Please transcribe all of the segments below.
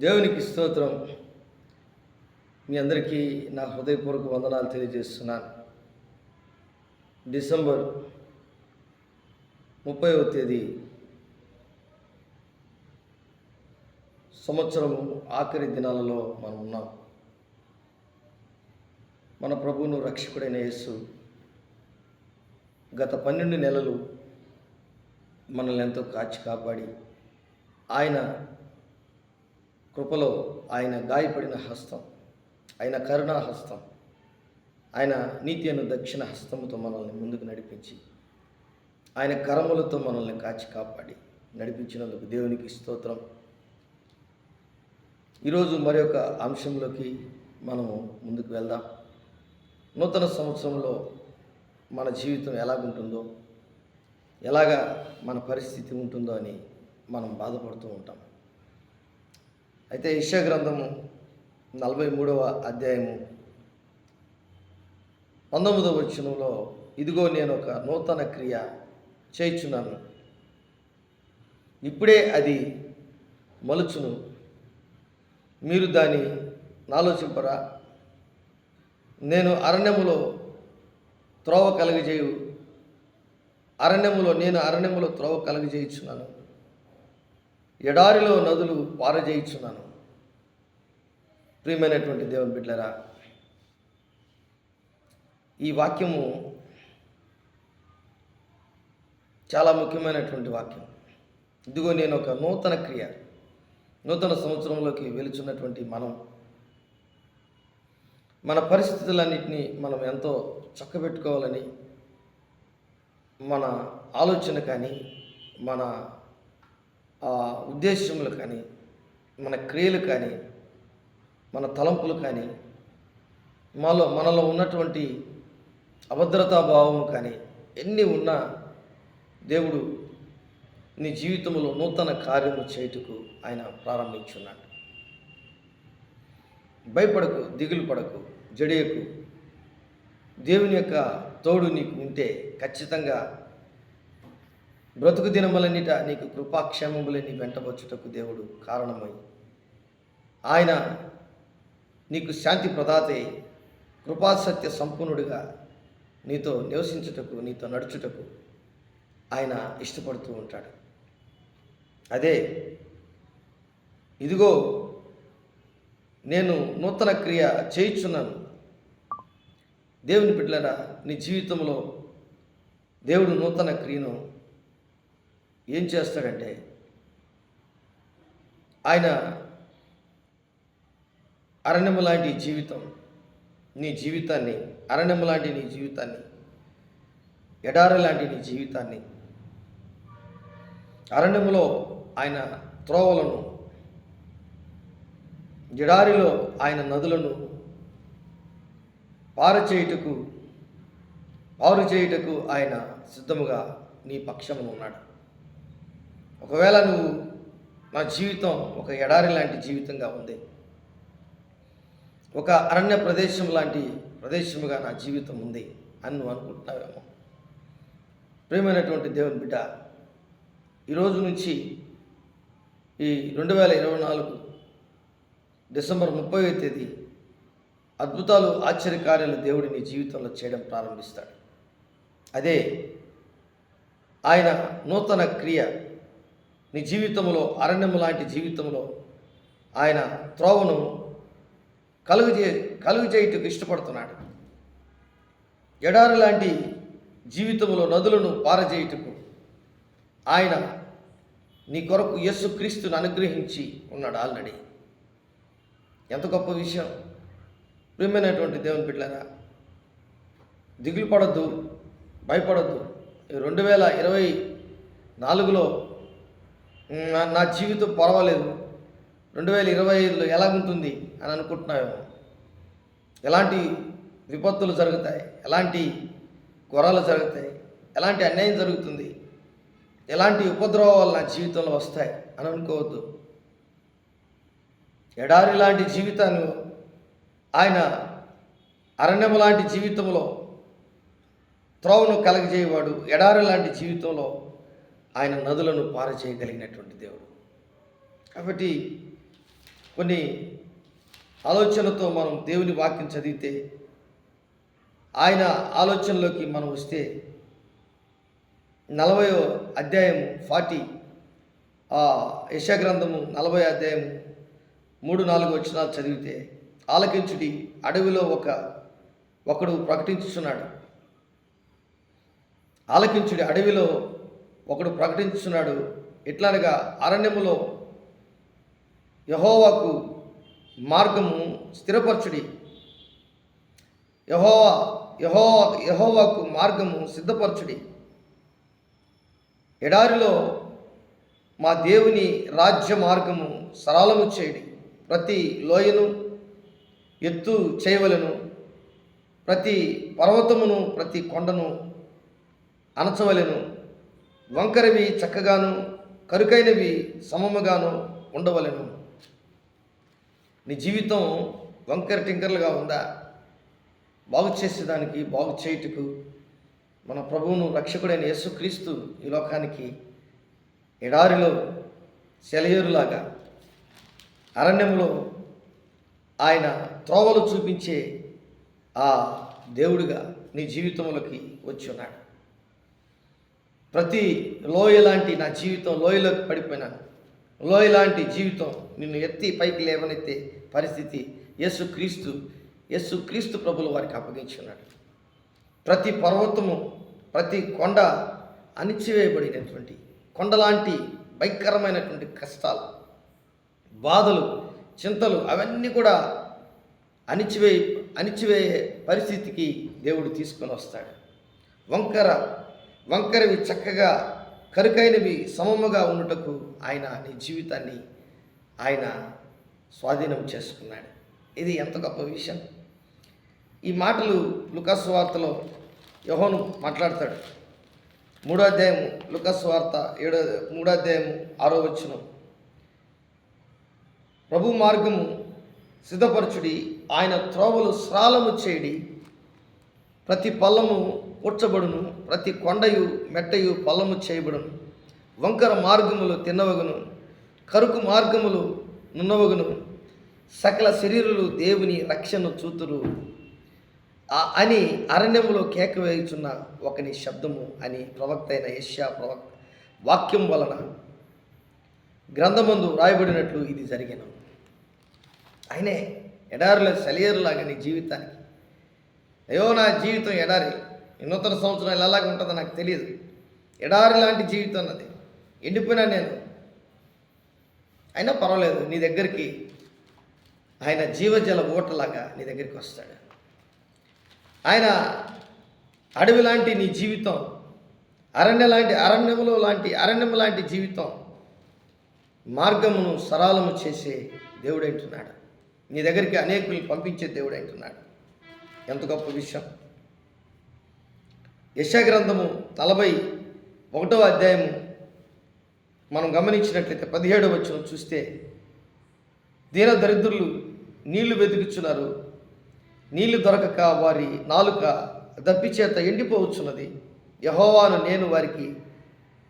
దేవునికి స్తోత్రం. మీ అందరికీ నా హృదయపూర్వక వందనాలు తెలియజేస్తున్నాను. డిసెంబర్ ముప్పైవ తేదీ సంవత్సరం ఆఖరి దినాలలో మనం ఉన్నాం. మన ప్రభువును రక్షకుడైన యేసు గత పన్నెండు నెలలు మనల్ని ఎంతో కాచి కాపాడి ఆయన కృపలో ఆయన గాయపడిన హస్తం ఆయన కరుణా హస్తం ఆయన నీతి అను దక్షిణ హస్తముతో మనల్ని ముందుకు నడిపించి ఆయన కరములతో మనల్ని కాచి కాపాడి నడిపించినందుకు దేవునికి స్తోత్రం. ఈరోజు మరి ఒక అంశంలోకి మనము ముందుకు వెళ్దాం. నూతన సంవత్సరంలో మన జీవితం ఎలాగుంటుందో ఎలాగా మన పరిస్థితి ఉంటుందో అని మనం బాధపడుతూ ఉంటాం. అయితే ఇషా గ్రంథము నలభై మూడవ అధ్యాయము పంతొమ్మిదవ వచనంలో ఇదిగో నేను ఒక నూతన క్రియ చేయుచున్నాను. ఇప్పుడే అది మలుచును. మీరు దాన్ని ఆలోచింపరా నేను అరణ్యములో త్రోవ కలగజేయు అరణ్యములో నేను అరణ్యములో త్రోవ కలుగజేయుచున్నాను. ఎడారిలో నదులు పారజేయుచున్నాను. ప్రియమైనటువంటి దేవుని బిడ్డరా ఈ వాక్యము చాలా ముఖ్యమైనటువంటి వాక్యం. ఇదిగో నేను ఒక నూతన క్రియ నూతన సంవత్సరంలోకి వెలుచున్నటువంటి మనం. మన పరిస్థితులన్నింటినీ మనం ఎంతో చక్కబెట్టుకోవాలని మన ఆలోచన కానీ మన ఉద్దేశములు కానీ మన క్రియలు కానీ మన తలంపులు కానీ మాలో మనలో ఉన్నటువంటి అభద్రతా భావము కానీ ఎన్ని ఉన్నా దేవుడు నీ జీవితంలో నూతన కార్యము చేయుటకు ఆయన ప్రారంభించున్నాడు. భయపడకు దిగులు పడకు జడియకు. దేవుని యొక్క తోడు నీకు ఉంటే ఖచ్చితంగా బ్రతుకు దినములన్నిట నీకు కృపాక్షేమములని వెంటబచ్చుటకు దేవుడు కారణమై. ఆయన నీకు శాంతి ప్రదాతే కృపాసత్య సంపూర్ణుడిగా నీతో నివసించుటకు నీతో నడుచుటకు ఆయన ఇష్టపడుతూ ఉంటాడు. అదే ఇదిగో నేను నూతన క్రియ చేయించున్నాను. దేవుని బిడ్డలరా నీ జీవితంలో దేవుడు నూతన క్రియను ఏం చేస్తాడంటే ఆయన అరణ్యము లాంటి జీవితం నీ జీవితాన్ని అరణ్యము లాంటి నీ జీవితాన్ని ఎడారి లాంటి నీ జీవితాన్ని అరణ్యములో ఆయన త్రోవలను ఎడారిలో ఆయన నదులను పారచేయుటకు పారు చేయుటకు ఆయన సిద్ధముగా నీ పక్షమున ఉన్నాడు. ఒకవేళ నువ్వు నా జీవితం ఒక ఎడారి లాంటి జీవితంగా ఉంది. ఒక అరణ్య ప్రదేశం లాంటి ప్రదేశముగా నా జీవితం ఉంది అని నువ్వు అనుకుంటున్నావేమో. ప్రేమైనటువంటి దేవుని బిడ్డ ఈరోజు నుంచి ఈ రెండు వేల ఇరవై నాలుగు డిసెంబర్ ముప్పై తేదీ అద్భుతాలు ఆశ్చర్యకార్యాలు దేవుడి నీ జీవితంలో చేయడం ప్రారంభిస్తాడు. అదే ఆయన నూతన క్రియ నీ జీవితంలో అరణ్యము లాంటి జీవితంలో ఆయన త్రోవను కలుగు చే ఇష్టపడుతున్నాడు. ఎడారి లాంటి జీవితంలో నదులను పారజేయుటకు ఆయన నీ కొరకు యేసుక్రీస్తుని అనుగ్రహించి ఉన్నాడు ఆల్రెడీ. ఎంత గొప్ప విషయం. ప్రియమైనటువంటి దేవుని బిడ్డలారా దిగులు పడద్దు భయపడద్దు. రెండు వేల ఇరవై నాలుగులో నా జీవితం పర్వాలేదు. రెండు వేల ఇరవై ఐదులో ఎలాగుంటుంది? అని అనుకుంటున్నాము ఎలాంటి విపత్తులు జరుగుతాయి? ఎలాంటి ఘోరాలు జరుగుతాయి? ఎలాంటి అన్యాయం జరుగుతుంది? ఎలాంటి ఉపద్రవాలు నా జీవితంలో వస్తాయి? అని అనుకోవద్దు. ఎడారి లాంటి జీవితాన్ని ఆయన అరణ్యము లాంటి జీవితంలో త్రోవను కలగజేయవాడు. ఎడారి లాంటి జీవితంలో ఆయన నదులను పార చేయగలిగినటువంటి దేవుడు. కాబట్టి కొన్ని ఆలోచనలతో మనం దేవుని వాక్యం చదివితే ఆయన ఆలోచనలోకి మనం వస్తే నలభయో అధ్యాయం ఫార్టీ యశాగ్రంథము నలభై అధ్యాయం మూడు నాలుగు వచనాలు చదివితే ఆలకించుడి అడవిలో ఒక ఒకడు ప్రకటించుచున్నాడు. ఆలకించుడి అడవిలో ఒకడు ప్రకటించుచున్నాడు. ఎట్లనగా అరణ్యములో యహోవాకు మార్గము స్థిరపరచుడి. యహోవా యహోవా యహోవాకు మార్గము సిద్ధపరచుడి. ఎడారిలో మా దేవుని రాజ్య మార్గము సరళము చేయడి. ప్రతి లోయను ఎత్తు చేయవలను. ప్రతి పర్వతమును ప్రతి కొండను అణచవలెను. వంకరవి చక్కగాను కరుకైనవి సమముగాను ఉండవలెను. నీ జీవితం వంకర టింకర్లుగా ఉందా? బాగు చేసేదానికి బాగు చేయుటకు మన ప్రభువును రక్షకుడైన యేసుక్రీస్తు ఈ లోకానికి ఎడారిలో సెలయేరులాగా అరణ్యంలో ఆయన త్రోవలు చూపించే ఆ దేవుడిగా నీ జీవితంలోకి వచ్చి ఉన్నాడు. ప్రతి లోయ లాంటి నా జీవితం లోయలోకి పడిపోయినాను. లోయ లాంటి జీవితం నిన్ను ఎత్తి పైకి లేవనెత్తే పరిస్థితి యేసు క్రీస్తు యేసు క్రీస్తు ప్రభులు వారికి అప్పగించుకున్నాడు. ప్రతి పర్వతము ప్రతి కొండ అణిచివేయబడినటువంటి కొండలాంటి భయంకరమైనటువంటి కష్టాలు బాధలు చింతలు అవన్నీ కూడా అణిచివే అణిచివేయే పరిస్థితికి దేవుడు తీసుకొని వస్తాడు. వంకర వంకరవి చక్కగా కరుకైనవి సమముగా ఉండుటకు ఆయన నీ జీవితాన్ని ఆయన స్వాధీనం చేసుకున్నాడు. ఇది ఎంత గొప్ప విషయం. ఈ మాటలు లుకాసు వార్తలో యహోను మాట్లాడతాడు. మూడో అధ్యాయము లుకాసు వార్త ఏడో మూడో అధ్యాయము ఆరో వచ్చును ప్రభు మార్గము సిద్ధపరచుడి ఆయన త్రోవలు స్రాలము చేయడి ప్రతి పల్లము కూర్చబడును ప్రతి కొండయు మెట్టయు పల్లము చేయబడును. వంకర మార్గములు తిన్నవగును కరుకు మార్గములు నున్నవగును. సకల శరీరులు దేవుని రక్షణ చూతురు. ఆ- అని అరణ్యములో కేక వేయుచున్న ఒకని శబ్దము అని ప్రవక్త అయిన యష్యా ప్రవక్త వాక్యం వలన గ్రంథమందు రాయబడినట్లు ఇది జరిగిన. ఆయనే ఎడారుల సెలయరులాగా నీ జీవితానికి. అయ్యో నా జీవితం ఎడారి. నూతన సంవత్సరం ఎలాగ ఉంటుందో నాకు తెలియదు. ఎడారి లాంటి జీవితం అన్నది ఎండిపోయినా నేను. అయినా పర్వాలేదు నీ దగ్గరికి ఆయన జీవజల ఓటలాగా నీ దగ్గరికి వస్తాడు. ఆయన అడవి లాంటి నీ జీవితం అరణ్య లాంటి అరణ్యములో లాంటి అరణ్యము లాంటి జీవితం మార్గమును సరళము చేసే దేవుడు అంటున్నాడు. నీ దగ్గరికి అనేకులు పంపించే దేవుడు అంటున్నాడు. ఎంత గొప్ప విషయం. యశాగ్రంథము నలభై ఒకటవ అధ్యాయము. మనం గమనించినట్లయితే పదిహేడవ వచ్చిన చూస్తే దీన దరిద్రులు నీళ్ళు వెతుకుచున్నారు. నీళ్ళు దొరకక వారి నాలుక దప్పిచేత ఎండిపోవచ్చున్నది. యహోవాను నేను వారికి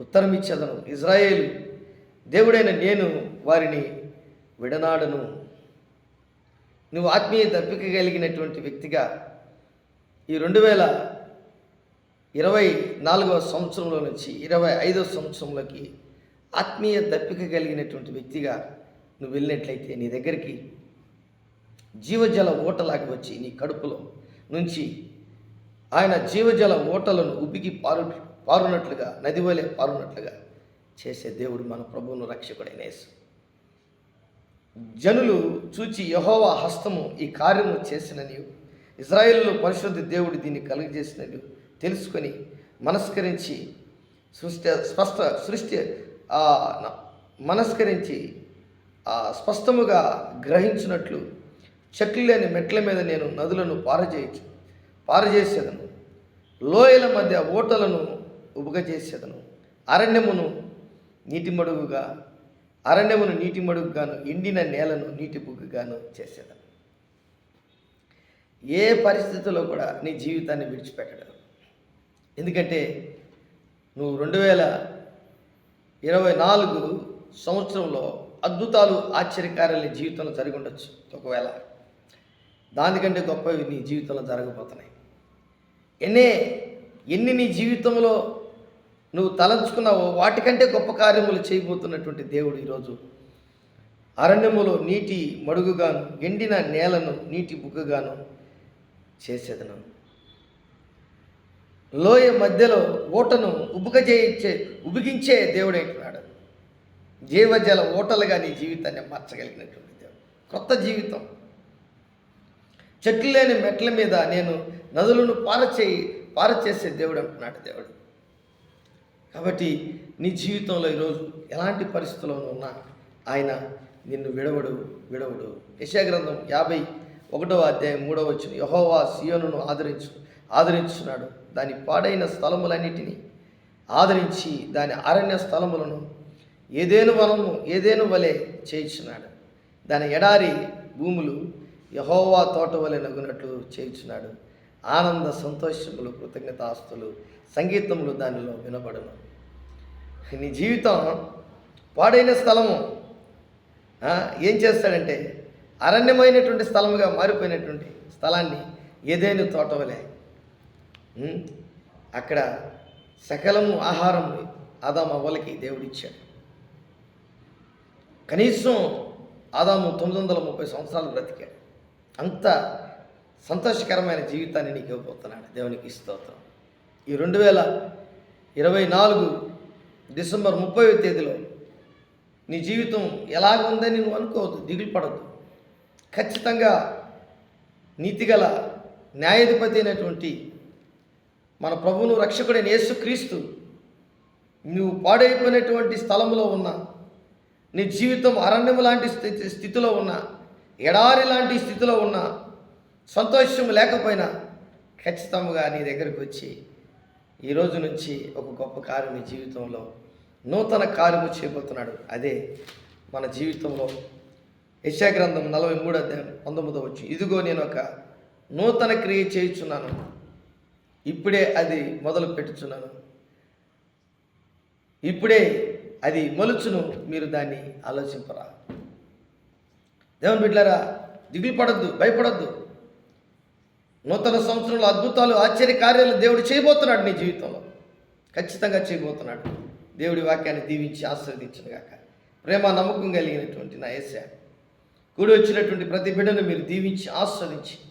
ఉత్తరమిచ్చేదను. ఇజ్రాయేలు దేవుడైన నేను వారిని విడనాడను. నువ్వు ఆత్మీయ దప్పిక కలిగినటువంటి వ్యక్తిగా ఈ రెండు వేల ఇరవై నాలుగవ సంవత్సరంలో నుంచి ఇరవై ఐదవ సంవత్సరంలోకి ఆత్మీయ దప్పిక కలిగినటువంటి వ్యక్తిగా నువ్వు వెళ్ళినట్లయితే నీ దగ్గరికి జీవజల ఓటలాగి వచ్చి నీ కడుపులో నుంచి ఆయన జీవజల ఓటలను ఉబికి పారు పారునట్లుగా నది వలె పారునట్లుగా చేసే దేవుడు మన ప్రభువును రక్షకుడైన యేసు. జనులు చూచి యహోవా హస్తము ఈ కార్యము చేసిన నీవు పరిశుద్ధి పరిశుద్ధ దేవుడు దీన్ని కలుగజేసినట్టు తెలుసుకొని మనస్కరించి సృష్టి స్పష్ట సృష్టి మనస్కరించి ఆ, స్పష్టముగా గ్రహించినట్లు చెట్లు లేని మెట్ల మీద నేను నదులను పారజేయచ్చు పారజేసేదను. లోయల మధ్య ఓటలను ఉబగజేసేదను. అరణ్యమును నీటి మడుగుగా అరణ్యమును నీటి మడుగుగాను ఎండిన నేలను నీటి బుగ్గుగాను చేసేదను. ఏ పరిస్థితుల్లో కూడా నీ జీవితాన్ని విడిచిపెట్టడం ఎందుకంటే నువ్వు రెండు వేల ఇరవై నాలుగు సంవత్సరంలో అద్భుతాలు ఆశ్చర్యకార్యాలు జీవితంలో జరిగి ఉండొచ్చు ఒకవేళ. దానికంటే గొప్పవి నీ జీవితంలో జరగబోతున్నాయి. ఎన్నే ఎన్ని నీ జీవితంలో నువ్వు తలంచుకున్నావో వాటికంటే గొప్ప కార్యములు చేయబోతున్నటువంటి దేవుడు ఈరోజు. అరణ్యములో నీటి మడుగుగాను ఎండిన నేలను నీటి బుగ్గగాను చేసేదను. లోయ మధ్యలో ఓటను ఉబుకజేయించే ఉబిగించే దేవుడైనాడు జీవజల ఓటలుగా నీ జీవితాన్ని మార్చగలిగినటువంటి దేవుడు. కొత్త జీవితం. చెట్లు లేని మెట్ల మీద నేను నదులను పారచేయి పారచేసే దేవుడు అంటున్నాడు దేవుడు. కాబట్టి నీ జీవితంలో ఈరోజు ఎలాంటి పరిస్థితుల్లో ఉన్నా ఆయన నిన్ను విడవడు విడవడు. యశాగ్రంథం యాభై ఒకటవ అధ్యాయం మూడవ వచ్చిన యహోవా సియోను ఆదరించు ఆదరించున్నాడు దాని పాడైన స్థలములన్నిటినీ ఆదరించి దాని అరణ్య స్థలములను ఏదేను వనము ఏదేను వలె చేయించున్నాడు. దాని ఎడారి భూములు యహోవా తోట వలె నగునట్లు చేయించున్నాడు. ఆనంద సంతోషములు కృతజ్ఞతాస్తులు సంగీతములు దానిలో వినబడును. నీ జీవితం పాడైన స్థలము. ఏం చేస్తాడంటే అరణ్యమైనటువంటి స్థలముగా మారిపోయినటువంటి స్థలాన్ని ఏదేను తోట వలె అక్కడ సకలము ఆహారం ఆదాము అవ్వలకి దేవుడిచ్చాడు. కనీసం ఆదాము తొమ్మిది వందల ముప్పై సంవత్సరాలు బ్రతికాడు. అంత సంతోషకరమైన జీవితాన్ని నీకు ఇవ్వబోతున్నాడు. దేవునికి స్తోత్రం. ఈ రెండు వేల ఇరవై నాలుగు డిసెంబర్ ముప్పై తేదీలో నీ జీవితం ఎలాగ ఉందని నువ్వు అనుకోవద్దు దిగులు పడద్దు. ఖచ్చితంగా నీతిగల న్యాయాధిపతి అయినటువంటి మన ప్రభువును రక్షకుడైన యేసుక్రీస్తు నువ్వు పాడైపోయినటువంటి స్థలంలో ఉన్నా నీ జీవితం అరణ్యం లాంటి స్థితి స్థితిలో ఉన్నా ఎడారి లాంటి స్థితిలో ఉన్న సంతోషం లేకపోయినా ఖచ్చితంగా నీ దగ్గరికి వచ్చి ఈ రోజు నుంచి ఒక గొప్ప కార్యం నీ జీవితంలో నూతన కార్యము చేయబోతున్నాడు అదే మన జీవితంలో యశాగ్రంథం నలభై మూడు అధ్యాయం పంతొమ్మిదో వచ్చి ఇదిగో నేను ఒక నూతన క్రియ చేయుచున్నాను. ఇప్పుడే అది మొదలు పెట్టుచున్నాను. ఇప్పుడే అది మొలుచును మీరు దాన్ని ఆలోచింపరా. దేవుని బిడ్డలారా దిగులు పడద్దు భయపడద్దు. నూతన సంవత్సరంలో అద్భుతాలు ఆశ్చర్య కార్యాలు దేవుడు చేయబోతున్నాడు నీ జీవితంలో. ఖచ్చితంగా చేయబోతున్నాడు. దేవుడి వాక్యాన్ని దీవించి ఆశీర్వదించిన గాక. ప్రేమ నమ్మకం కలిగినటువంటి నా ఏసా కూడి వచ్చినటువంటి ప్రతి బిడ్డను మీరు దీవించి ఆస్వాదించి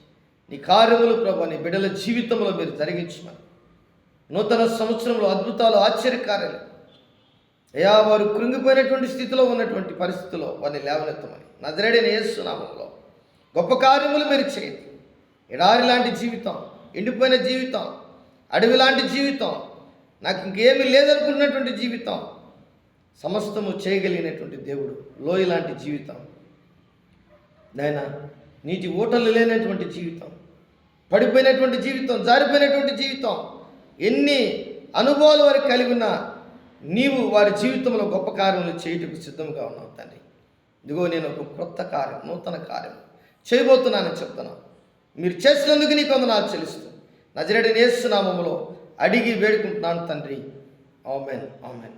నీ కార్యములు ప్రభా నీ బిడ్డల జీవితంలో మీరు జరిగించమని. నూతన సంవత్సరంలో అద్భుతాలు ఆశ్చర్యకార్యాలు. అయా వారు కృంగిపోయినటువంటి స్థితిలో ఉన్నటువంటి పరిస్థితిలో వారిని లేవనెత్తమని. నజరేడైన యేసునామంలో గొప్ప కార్యములు మీరు చేయండి. ఎడారి లాంటి జీవితం ఎండిపోయిన జీవితం అడవి లాంటి జీవితం నాకు ఇంకేమీ లేదనుకున్నటువంటి జీవితం సమస్తము చేయగలిగినటువంటి దేవుడు లోయ లాంటి జీవితం. నైనా నీటి ఊటలు లేనటువంటి జీవితం పడిపోయినటువంటి జీవితం జారిపోయినటువంటి జీవితం ఎన్ని అనుభవాలు వారికి కలిగి ఉన్నా నీవు వారి జీవితంలో గొప్ప కార్యములు చేయుటకు సిద్ధంగా ఉన్నావు తండ్రి. ఇదిగో నేను ఒక కొత్త కార్యం నూతన కార్యం చేయబోతున్నానని చెప్తున్నాను మీరు చేసినందుకు నీకు వందనాలు చెల్లిస్తూ నజరేడి నేస్తున్నామములో అడిగి వేడుకుంటున్నాను తండ్రి. Amen amen.